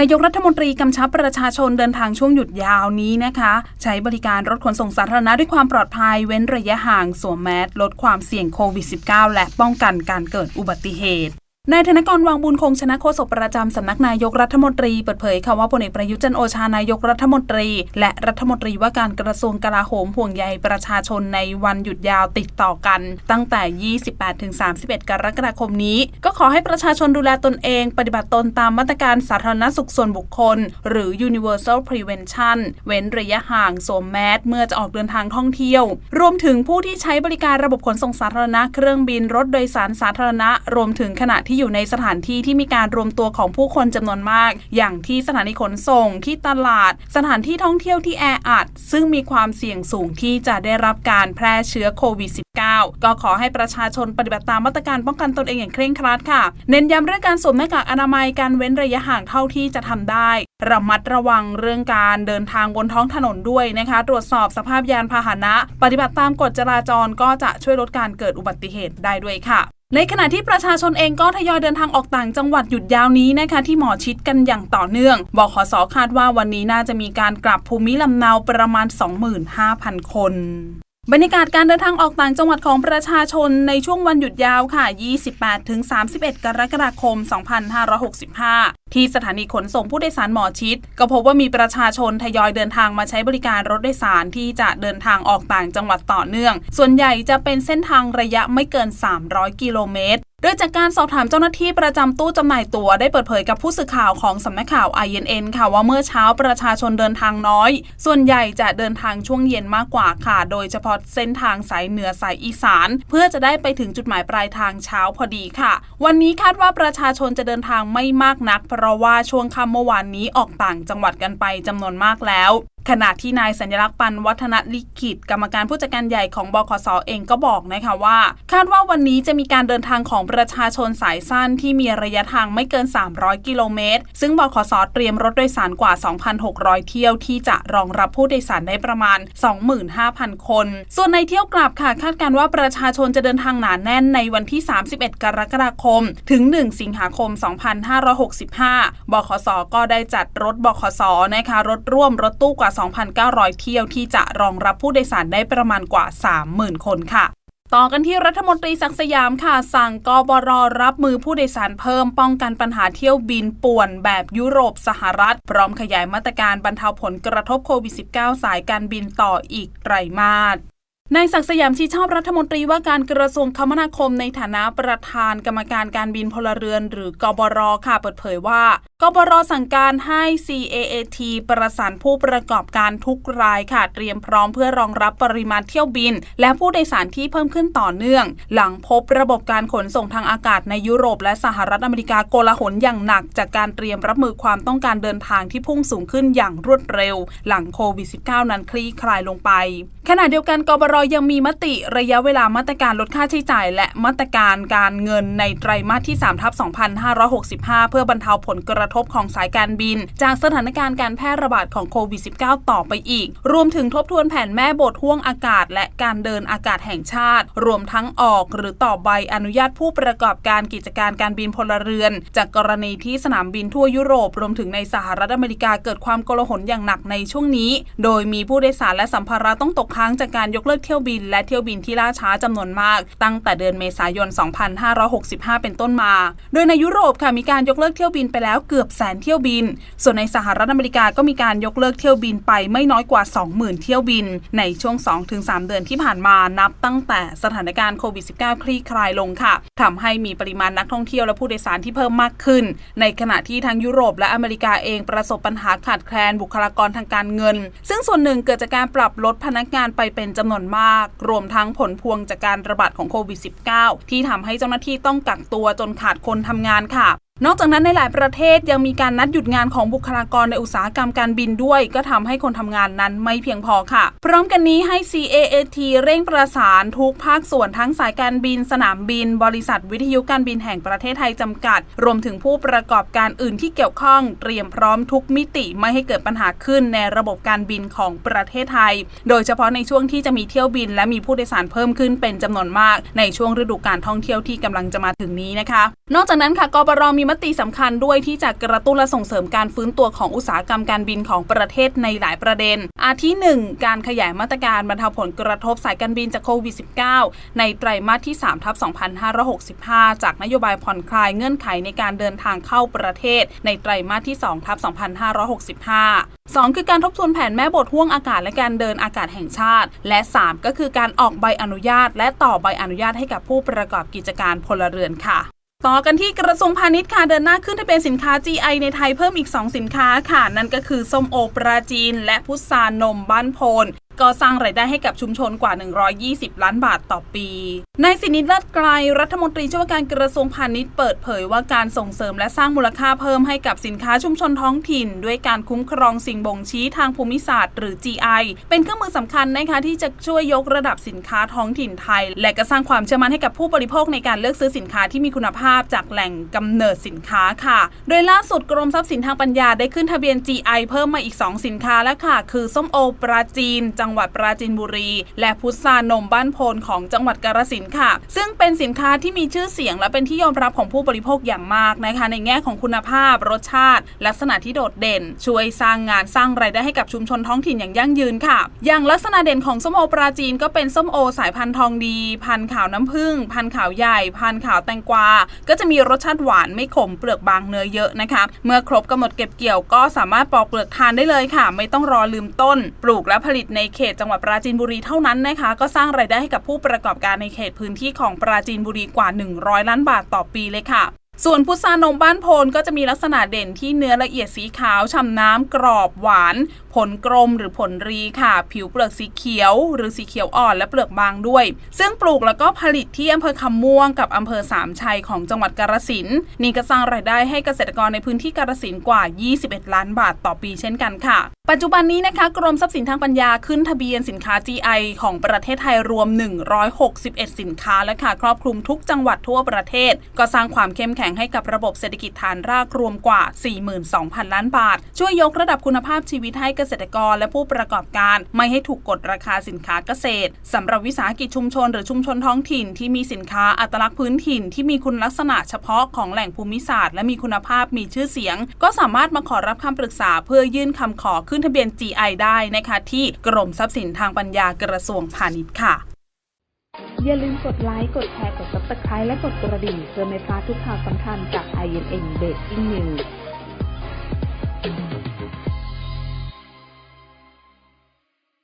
นายกรัฐมนตรีกำชับประชาชนเดินทางช่วงหยุดยาวนี้นะคะ ใช้บริการรถขนส่งสาธารณะด้วยความปลอดภัยเว้นระยะห่างสวมแมสลดความเสี่ยงโควิด -19 และป้องกันการเกิดอุบัติเหตุ นายธนกรวังบุญคงชนะโฆษกประจำสำนักนายกรัฐมนตรีเปิดเผยค่ะว่าพลเอกประยุทธ์จันโอชานายกรัฐมนตรี และรัฐมนตรีว่าการกระทรวงกลาโหมห่วงใยประชาชนในวันหยุดยาวติดต่อกัน ตั้งแต่ 28-31 กรกฎาคมนี้ ก็ขอให้ประชาชนดูแลตนเอง ปฏิบัติตนตามมาตรการสาธารณสุขส่วนบุคคล หรือ universal prevention เว้นระยะห่างสวมแมสเมื่อจะออกเดินทางท่องเที่ยว รวมถึงผู้ที่ใช้บริการระบบขนส่งสาธารณะเครื่องบินรถโดยสารสาธารณะรวมถึงขณะที่อยู่ในสถานที่ที่มีการรวมตัวของผู้คนจำนวนมาก อย่างที่สถานีขนส่งที่ตลาด สถานที่ท่องเที่ยวที่แออัด ซึ่งมีความเสี่ยงสูงที่จะได้รับการแพร่เชื้อโควิด -19 ก็ขอให้ประชาชนปฏิบัติตามมาตรการป้องกันตนเองอย่างเคร่งครัดค่ะ เน้นย้ำเรื่องการสวมหน้ากากอนามัยการเว้นระยะห่างเท่าที่จะทำได้ ระมัดระวังเรื่องการเดินทางบนท้องถนนด้วยนะคะ ตรวจสอบสภาพยานพาหนะ ปฏิบัติตามกฎจราจรก็จะช่วยลดการเกิดอุบัติเหตุได้ด้วยค่ะ ในขณะที่ประชาชนเองก็ทยอยเดินทางออกต่างจังหวัดหยุดยาวนี้นะคะ ที่หมอชิดกันอย่างต่อเนื่องบขสคาดว่าวันนี้น่าจะมีการกลับภูมิลำเนาประมาณ 25,000 คน บรรยากาศการเดินทางออกต่างจังหวัดของประชาชนในช่วงวันหยุดยาวค่ะ 28-31 กรกฎาคม 2565 ที่สถานีขนส่งผู้โดยสารหมอชิด ก็พบว่ามีประชาชนทยอยเดินทางมาใช้บริการรถโดยสารที่จะเดินทางออกต่างจังหวัดต่อเนื่อง ส่วนใหญ่จะเป็นเส้นทางระยะไม่เกิน 300 กิโลเมตร โดยจากการสอบถามเจ้าหน้าที่ประจำตู้จำหน่ายตั๋วได้เปิดเผยกับผู้สื่อข่าวของสำนักข่าว INN ค่ะว่าเมื่อเช้าประชาชนเดินทางน้อย ส่วนใหญ่จะเดินทางช่วงเย็นมากกว่าค่ะ โดยเฉพาะเส้นทางสายเหนือสายอีสาน เพื่อจะได้ไปถึงจุดหมายปลายทางเช้าพอดีค่ะ วันนี้คาดว่าประชาชนจะเดินทางไม่มากนัก เพราะว่าช่วงค่ำเมื่อวานนี้ออกต่างจังหวัดกันไปจำนวนมากแล้ว ขณะที่นายสัญลักษณ์ปันวัฒนลิขิต กรรมการผู้จัดการใหญ่ของบขสเองก็บอกนะคะว่า คาดว่าวันนี้จะมีการเดินทางของประชาชนสายสั้นที่มีระยะทางไม่เกิน 300 กิโลเมตร ซึ่งบขสเตรียมรถโดยสารกว่า 2,600 เที่ยวที่จะรองรับผู้โดยสารได้ประมาณ 25,000 คน ส่วนในเที่ยวกลับค่ะคาดการว่าประชาชนจะเดินทางหนาแน่นในวันที่ 31 กรกฎาคม ถึง 1 สิงหาคม 2565บขสก็ได้จัดรถบขสนะคะรถร่วมรถตู้กว่า2,900 เที่ยวที่จะรองรับผู้โดยสารได้ประมาณกว่า 30,000 คนค่ะต่อกันที่รัฐมนตรีศักสยามค่ะ สั่งกบรรับมือผู้โดยสารเพิ่มป้องกันปัญหาเที่ยวบินป่วนแบบยุโรปสหรัฐ พร้อมขยายมาตรการบรรเทาผลกระทบโควิด -19 สายการบินต่ออีกไตรมาสนายศักสยามชี้ชอบรัฐมนตรีว่าการกระทรวงคมนาคมในฐานะประธานกรรมการการบินพลเรือน หรือกบรค่ะเปิดเผยว่ากบรสั่งการให้ CAAT ประสานผู้ประกอบการทุกรายค่ะ เตรียมพร้อมเพื่อรองรับปริมาณเที่ยวบิน และผู้โดยสารที่เพิ่มขึ้นต่อเนื่อง หลังพบระบบการขนส่งทางอากาศในยุโรปและสหรัฐอเมริกาโกลาหลอย่างหนัก จากการเตรียมรับมือความต้องการเดินทางที่พุ่งสูงขึ้นอย่างรวดเร็ว หลังโควิด -19 นั้นคลี่คลายลงไป ขณะเดียวกันกบรยังมีมติระยะเวลามาตรการลดค่าใช้จ่าย และมาตรการการเงินในไตรมาสที่3ทับ2565 เพื่อบรรเทาผลกระระทบของสายการบิน จากสถานการณ์การแพร่ระบาดของโควิด -19 ต่อไปอีก รวมถึงทบทวนแผนแม่บทห่วงอากาศ และการเดินอากาศแห่งชาติ รวมทั้งออกหรือต่อใบอนุญาตผู้ประกอบการกิจการการบินพลเรือน จากกรณีที่สนามบินทั่วยุโรป รวมถึงในสหรัฐอเมริกาเกิดความโกลาหลอย่างหนักในช่วงนี้ โดยมีผู้โดยสารและสัมภาระต้องตกค้างจากการยกเลิกเที่ยวบิน และเที่ยวบินที่ล่าช้าจำนวนมาก ตั้งแต่เดือนเมษายน 2565 เป็นต้นมา โดยในยุโรปค่ะมีการยกเลิกเที่ยวบินไปแล้วเกืือบแสนเที่ยวบิน ส่วนในสหรัฐอเมริกาก็มีการยกเลิกเที่ยวบินไปไม่น้อยกว่า 20,000 เที่ยวบิน ในช่วง 2-3 เดือนที่ผ่านมานับตั้งแต่สถานการณ์โควิด -19 คลี่คลายลงค่ะทำให้มีปริมาณนักท่องเที่ยวและผู้โดยสารที่เพิ่มมากขึ้น ในขณะที่ทั้งยุโรปและอเมริกาเองประสบปัญหาขาดแคลนบุคลากรทางการเงิน ซึ่งส่วนหนึ่งเกิดจากการปรับลดพนักงานไปเป็นจำนวนมาก รวมทั้งผลพวงจากการระบาดของโควิด -19 ที่ทำให้เจ้าหน้าที่ต้องกักตัวจนขาดคนทำงานค่ะ นอกจากนั้นในหลายประเทศยังมีการนัดหยุดงานของบุคลากรในอุตสาหกรรมการบินด้วย ก็ทำให้คนทำงานนั้นไม่เพียงพอค่ะ พร้อมกันนี้ให้ CAAT เร่งประสานทุกภาคส่วนทั้งสายการบิน สนามบิน บริษัทวิทยุการบินแห่งประเทศไทยจำกัด รวมถึงผู้ประกอบการอื่นที่เกี่ยวข้อง เตรียมพร้อมทุกมิติไม่ให้เกิดปัญหาขึ้นในระบบการบินของประเทศไทย โดยเฉพาะในช่วงที่จะมีเที่ยวบิน และมีผู้โดยสารเพิ่มขึ้นเป็นจำนวนมาก ในช่วงฤดูการท่องเที่ยวที่กำลังจะมาถึงนี้นะคะ นอกจากนั้นค่ะกบรมีมติสำคัญด้วยที่จะกระตุ้นและส่งเสริมการฟื้นตัวของอุตสาหกรรมการบินของประเทศในหลายประเด็น อาทิหนึ่งการขยายมาตรการบรรเทาผลกระทบสายการบินจากโควิด -19 ในไตรมาสที่3ทับ2565 จากนโยบายผ่อนคลายเงื่อนไขในการเดินทางเข้าประเทศ ในไตรมาสที่2ทับ2565 2 คือการทบทวนแผนแม่บทห่วงอากาศและการเดินอากาศแห่งชาติ และ 3 ก็คือการออกใบอนุญาต และต่อใบอนุญาตให้กับผู้ประกอบกิจการพลเรือนค่ะ ต่อกันที่กระทรวงพาณิชย์ค่ะเดินหน้าขึ้นทะเบียนสินค้า GI ในไทยเพิ่มอีก 2 สินค้าค่ะ นั่นก็คือส้มโอปราจีน และพุทรานมบ้านโพน ก็สร้างรายได้ให้กับชุมชนกว่า 120 ล้านบาทต่อปี นายสินิตเลิศไกล รัฐมนตรีช่วยวการกระทรวงพาณิชย์เปิดเผยว่าการส่งเสริมและสร้างมูลค่าเพิ่มให้กับสินค้าชุมชนท้องถิ่น ด้วยการคุ้มครองสิ่งบ่งชี้ทางภูมิศาสตร์หรือ GI เป็นเครื่องมือสำคัญนะคะที่จะช่วยยกระดับสินค้าท้องถิ่นไทย และก็สร้างความเชื่อมั่นให้กับผู้บริโภคในการเลือกซื้อสินค้าที่มีคุณภาพจากแหล่งกำเนิดสินค้าค่ะ โดยล่าสุดกรมทรัพย์สินทางปัญญาได้ขึ้นทะเบียน GI เพิ่มมาอีก 2 สินค้าแล้วค่ะ คือส้มโอปราจีนจัังหวัดปราจีนบุรี และพุทรานมบ้านโพนของจังหวัดกาฬสินธุ์ค่ะ ซึ่งเป็นสินค้าที่มีชื่อเสียง และเป็นที่ยอมรับของผู้บริโภคอย่างมากนะคะ ในแง่ของคุณภาพ รสชาติ ลักษณะที่โดดเด่น ช่วยสร้างงานสร้างรายได้ให้กับชุมชนท้องถิ่นอย่างยั่งยืนค่ะ อย่างลักษณะเด่นของส้มโอปราจีนก็เป็นส้มโอสายพันธุ์ทองดี พันธุ์ขาวน้ำผึ้งพันธุ์ขาวใหญ่ พันธุ์ขาวแตงกวา ก็จะมีรสชาติหวานไม่ขมเปลือกบางเนื้อเยอะนะคะ เมื่อครบกำหนดเก็บเกี่ยวก็สามารถปอกเปลือกทานได้เลยค่ะ ไม่ต้องรอลืมต้น ปลูกและผลิตในเขตจังหวัดปราจีนบุรีเท่านั้นนะคะก็สร้างรายได้ให้กับผู้ประกอบการในเขตพื้นที่ของปราจีนบุรีกว่า 100 ล้านบาทต่อปีเลยค่ะ ส่วนพุทรานมบ้านโพนก็จะมีลักษณะเด่นที่เนื้อละเอียดสีขาวฉ่ำน้ำกรอบหวาน ผลกลมหรือผลรีค่ะ ผิวเปลือกสีเขียว หรือสีเขียวอ่อนและเปลือกบางด้วย ซึ่งปลูกแล้วก็ผลิตที่อำเภอคำม่วงกับอำเภอสามชัยของจังหวัดกาฬสินนี่ก็สร้างรายได้ให้เกษตรกรในพื้นที่กาฬสินกว่า 21 ล้านบาทต่อปีเช่นกันค่ะ ปัจจุบันนี้นะคะกรมทรัพย์สินทางปัญญาขึ้นทะเบียนสินค้า GI ของประเทศไทยรวม 161 สินค้าและค่ะครอบคลุมทุกจังหวัดทั่วประเทศ ก็สร้างความเข้มแข็งข็งให้กับระบบเศรษฐกิจฐานรากรวมกว่า 42,000 ล้านบาท ช่วยยกระดับคุณภาพชีวิตให้เกษตรกรและผู้ประกอบการ ไม่ให้ถูกกดราคาสินค้าเกษตรสำหรับวิสาหกิจชุมชนหรือชุมชนท้องถิ่นที่มีสินค้าอัตลักษณ์พื้นถิ่นที่มีคุณลักษณะเฉพาะของแหล่งภูมิศาสตร์และมีคุณภาพมีชื่อเสียง ก็สามารถมาขอรับคำปรึกษาเพื่อยื่นคำขอขึ้นทะเบียน GI ได้นะคะที่กรมทรัพย์สินทางปัญญากระทรวงพาณิชย์ค่ะ อย่าลืมกดไลค์ กดแชร์ กด subscribe และกดกระดิ่งเพื่อไม่พลาดทุกข่าวสำคัญจาก INN Breaking News